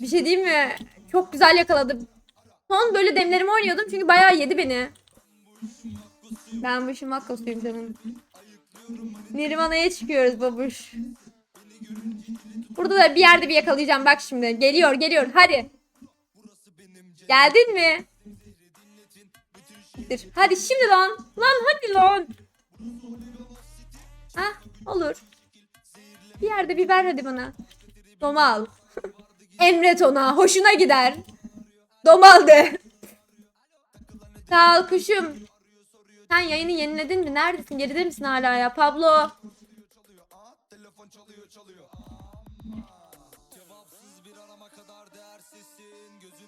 Bir şey diyeyim mi? Çok güzel yakaladım. Son böyle demlerimi oynuyordum çünkü bayağı yedi beni. Ben bu işin makkosuyum canım. Nirvana'ya çıkıyoruz babuş. Burada da bir yerde bir yakalayacağım bak şimdi. Geliyor geliyor hadi. Geldin mi? Hadi şimdi lan. Lan hadi lan. Hah olur. Bir yerde biber hadi bana. Domal. Emret ona. Hoşuna gider. Domal de. Sağ kuşum. Sen yayını yeniledin mi? Neredesin? Geride misin hala ya? Pablo.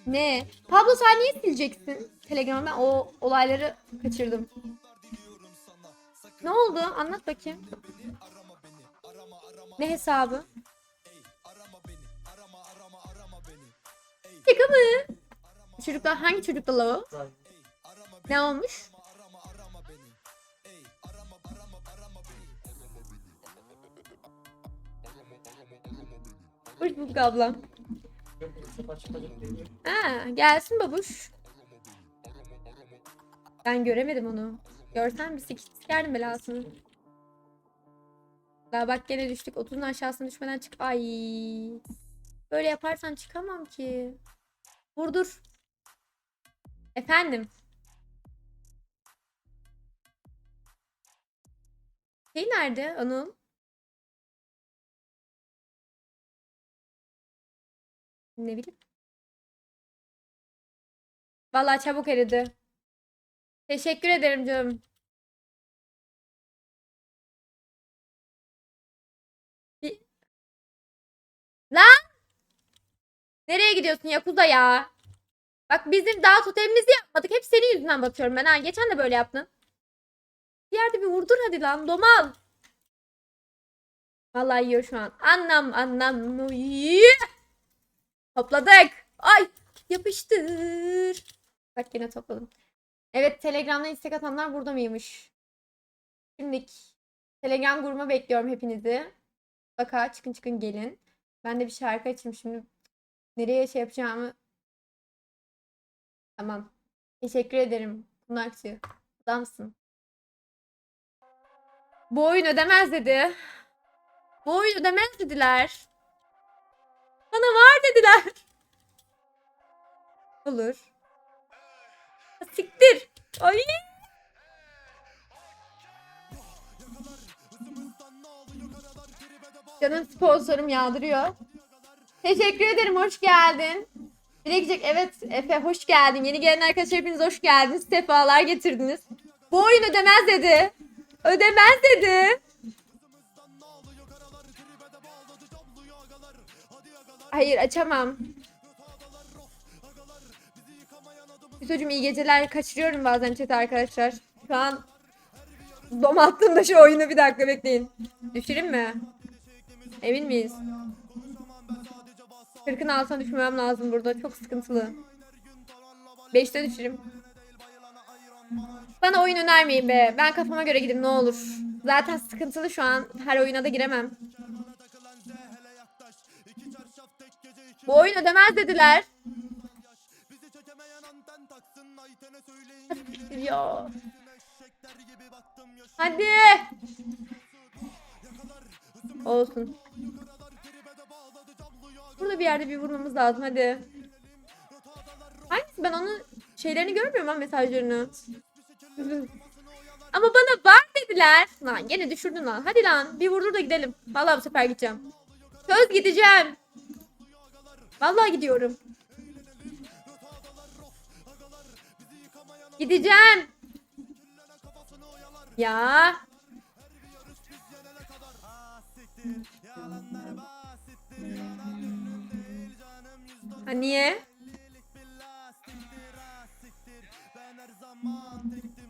Ne? Pablo sen niye sileceksin? Telegram'ı ben o olayları kaçırdım. Ne oldu? Anlat bakayım. Ne hesabı? Şaka mı? Çocuklar hangi çocukla o? Ne olmuş? Hoş bulduk ablam. Ha, gelsin babuş. Ben göremedim onu. Görsem bir sik sikerdim belasını. Daha bak gene düştük. 30'un aşağısına düşmeden çık. Ay. Böyle yaparsan çıkamam ki. Vurdur. Efendim. Şey nerede Anıl? Ne bileyim. Vallahi çabuk eridi. Teşekkür ederim canım. Bir... Lan! Nereye gidiyorsun Yakuza ya? Bak bizim daha totemimizi yapmadık. Hep senin yüzünden batıyorum ben ha. Geçen de böyle yaptın. Bir yerde bir vurdur hadi lan domal. Vallahi yiyor şu an. Anlam anlam. Topladık. Ay yapıştır. Bak yine topladım. Evet Telegram'dan istek atanlar burada mıymış? Şimdi Telegram grubuma bekliyorum hepinizi. Baka çıkın çıkın gelin. Ben de bir şarkı açayım şimdi. Nereye şey yapacağımı. Tamam. Teşekkür ederim. Bunakçı. Adamsın. Bu oyun ödemez dedi. Bu oyun ödemez dediler. Bana var dediler. Olur. Siktir. Ay. Canım sponsorum yağdırıyor. Teşekkür ederim. Hoş geldin. Dilekecek evet Efe hoş geldin. Yeni gelen arkadaşlar hepiniz hoş geldiniz. Sefalar getirdiniz. Bu oyun ödemez dedi. Ödemez dedi. Hayır açamam. Hüsocuğum iyi geceler. Kaçırıyorum bazen chat arkadaşlar. Şu an dom attığımda şu oyunu bir dakika bekleyin. Düşüreyim mi? Emin miyiz? 40'ın altına düşmem lazım burada. Çok sıkıntılı. 5'te düşüreyim. Bana oyun önermeyin be. Ben kafama göre gideyim ne olur. Zaten sıkıntılı şu an. Her oyuna da giremem. Bu oyun ödemez dediler. Ya. Hadi. Olsun. Burada bir yerde bir vurmamız lazım hadi. Hangisi ben onun şeylerini görmüyorum ben mesajlarını. Ama bana var dediler. Lan gene düşürdün lan. Hadi lan bir vurdur da gidelim. Vallahi bu sefer gideceğim. Söz gideceğim. Vallahi gidiyorum. Gideceğim. Ya. Ha niye?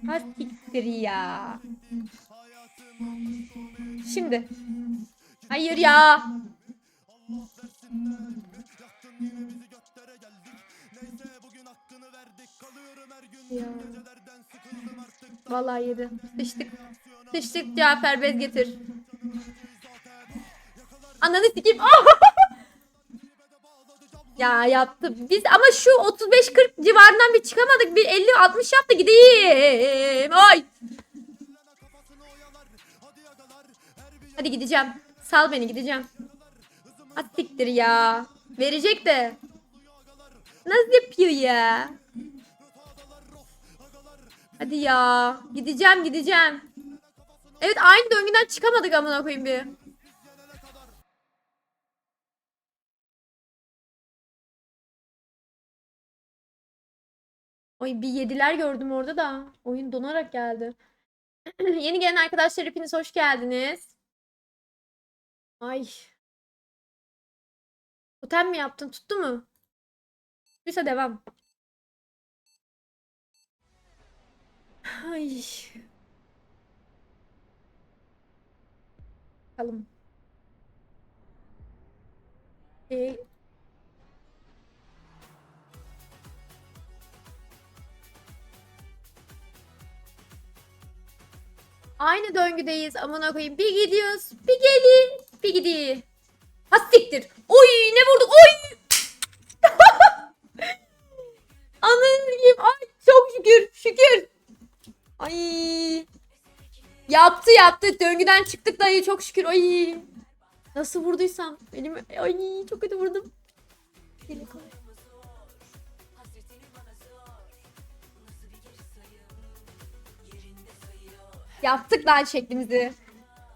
Ha siktir ya. Şimdi. Hayır ya. Ya. Vallahi yedi. Sıçtık. Sıçtık Cafer bez getir. Ananı sikeyim. Ah! Ya yaptı. Biz ama şu 35-40 civarından bir çıkamadık. Bir 50-60 yaptı gideyim. Ay. Hadi gideceğim. Sal beni gideceğim. Ha siktir ya. Verecek de. Nasıl yapıyor ya? Hadi ya. Gideceğim gideceğim. Evet aynı döngüden çıkamadık amına koyayım bir. Ay bir yediler gördüm orada da. Oyun donarak geldi. Yeni gelen arkadaşlar hepiniz hoş geldiniz. Ay. Totem mi yaptın? Tuttu mu? Tuttuysa devam. Ay. Bakalım. Ee, Aynı döngüdeyiz amına koyayım. Bir gidiyoruz, bir geli, bir gidiyor. Ha siktir. Oy ne vurduk? Oy! Anlayayım. Ay çok şükür, şükür. Ay. Yaptı yaptı. Döngüden çıktık dayı çok şükür. Ay. Nasıl vurduysam. Benim ay çok kötü vurdum. Geri Yaptık lan şeklimizi.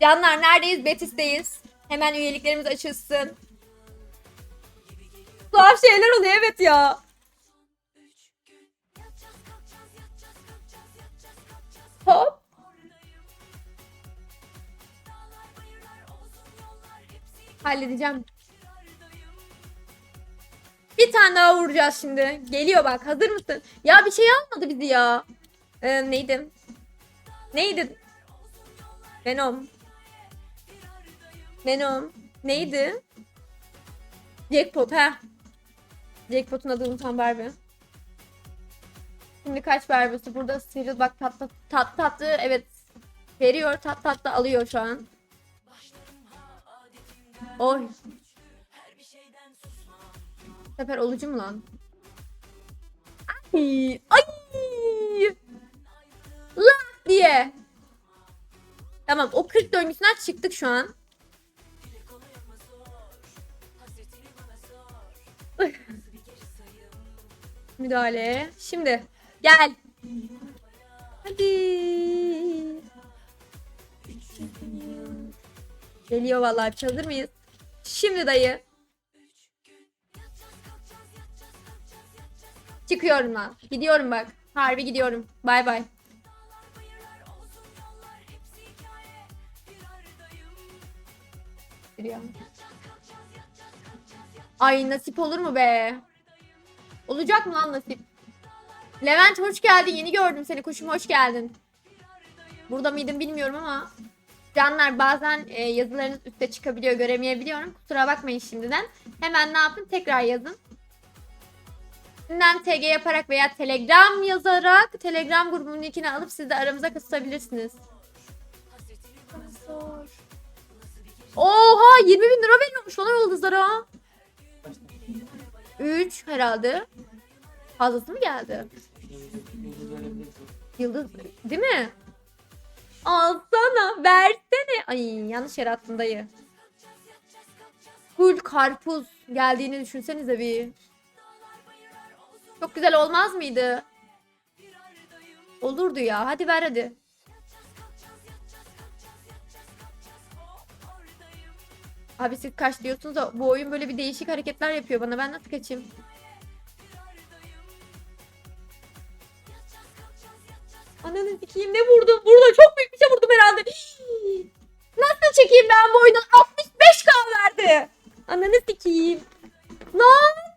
Canlar neredeyiz? Betis'teyiz. Hemen üyeliklerimiz açılsın. Tuhaf şeyler oluyor evet ya. Hop. Halledeceğim. Bir tane daha vuracağız şimdi. Geliyor bak. Hazır mısın? Ya bir şey almadı bizi ya. Ee, neydi? Neydi? Venom. Venom. Neydi? Jackpot ha. Jackpot'un adını unutan Barbie. Şimdi kaç Barbie'si burada sıyrıl bak tatlı tat tatlı evet veriyor tat tatlı alıyor şu an. Oy. Sefer olucu mu lan? Ay. Ay. Tamam o 40 döngüsünden çıktık şu an. Müdahale. Şimdi gel. Hadi. Geliyor vallahi hazır mıyız? Şimdi dayı. Çıkıyorum lan. Gidiyorum bak. Harbi gidiyorum. Bay bay. Giriyor. Ay nasip olur mu be? Olacak mı lan nasip? Levent hoş geldin. Yeni gördüm seni. Kuşum hoş geldin. Burada mıydın bilmiyorum ama. Canlar bazen e, yazılarınız üste çıkabiliyor. Göremeyebiliyorum. Kusura bakmayın şimdiden. Hemen ne yapın? Tekrar yazın. Şimdiden TG yaparak veya Telegram yazarak Telegram grubunun linkini alıp siz de aramıza katılabilirsiniz. Oha 20 bin lira veriyormuş lan yıldızlara. 3 herhalde. Fazlası mı geldi? Yıldız değil mi? Alsana versene. Ay yanlış yere attım dayı. Full karpuz geldiğini düşünsenize bir. Çok güzel olmaz mıydı? Olurdu ya. Hadi ver hadi. Abi siz kaç diyorsunuz da bu oyun böyle bir değişik hareketler yapıyor bana. Ben nasıl kaçayım? Ananı sikeyim ne vurdum? Burada çok büyük bir şey vurdum herhalde. Nasıl çekeyim ben bu oyundan? 65k verdi. Ananı sikeyim. Lan.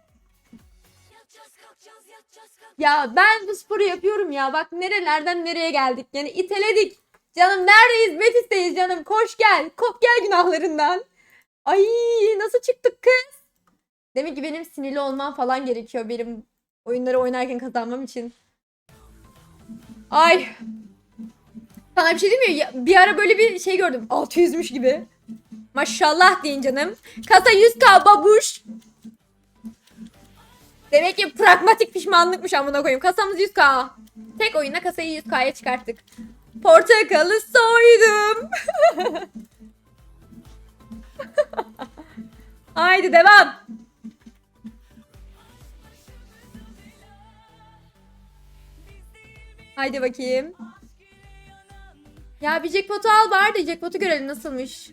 Ya ben bu sporu yapıyorum ya. Bak nerelerden nereye geldik. Yani iteledik. Canım neredeyiz? Betis'teyiz canım. Koş gel. Kop gel günahlarından. Ay nasıl çıktık kız? Demek ki benim sinirli olmam falan gerekiyor benim oyunları oynarken kazanmam için. Ay. Sana bir şey diyeyim mi? Bir ara böyle bir şey gördüm. 600'müş gibi. Maşallah deyin canım. Kasa 100k babuş. Demek ki pragmatik pişmanlıkmış amına koyayım. Kasamız 100k. Tek oyunda kasayı 100k'ya çıkarttık. Portakalı soydum. Haydi devam. Haydi bakayım. Ya bir jackpot'u al bari de jackpot'u görelim nasılmış.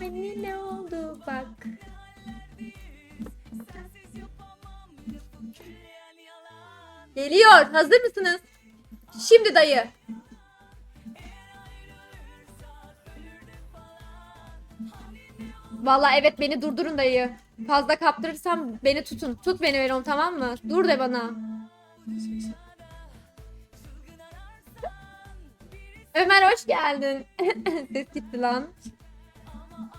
Anne ne oldu bak. Geliyor. Hazır mısınız? Şimdi dayı. Vallahi evet beni durdurun dayı. Fazla kaptırırsam beni tutun. Tut beni Venom tamam mı? Dur de bana. Ömer hoş geldin. Ses gitti lan.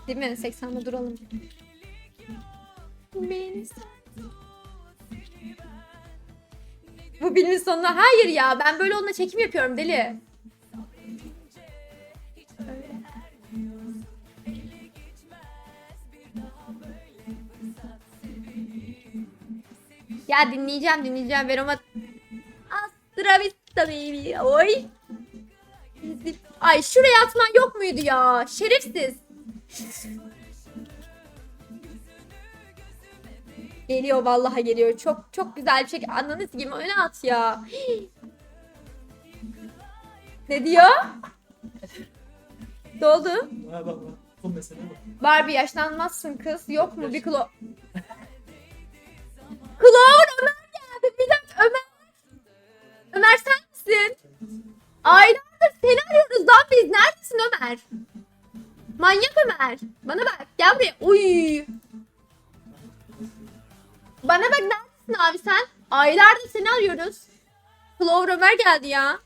Değil mi? 80'de duralım. Bu filmin sonuna hayır ya ben böyle onunla çekim yapıyorum deli. Ya dinleyeceğim dinleyeceğim Veroma Astra Vista baby oy. Ay şuraya atman yok muydu ya? Şerefsiz. Geliyor vallahi geliyor. Çok çok güzel bir şey. Ananız gibi öne at ya. ne diyor? Ne oldu? Ha bak bak. Bu mesele bak. Barbie yaşlanmazsın kız. Yok mu bir klo... Ömer? Manyak Ömer. Bana bak gel buraya. Uy. Bana bak neredesin abi sen? Aylardır seni arıyoruz. Clover Ömer geldi ya.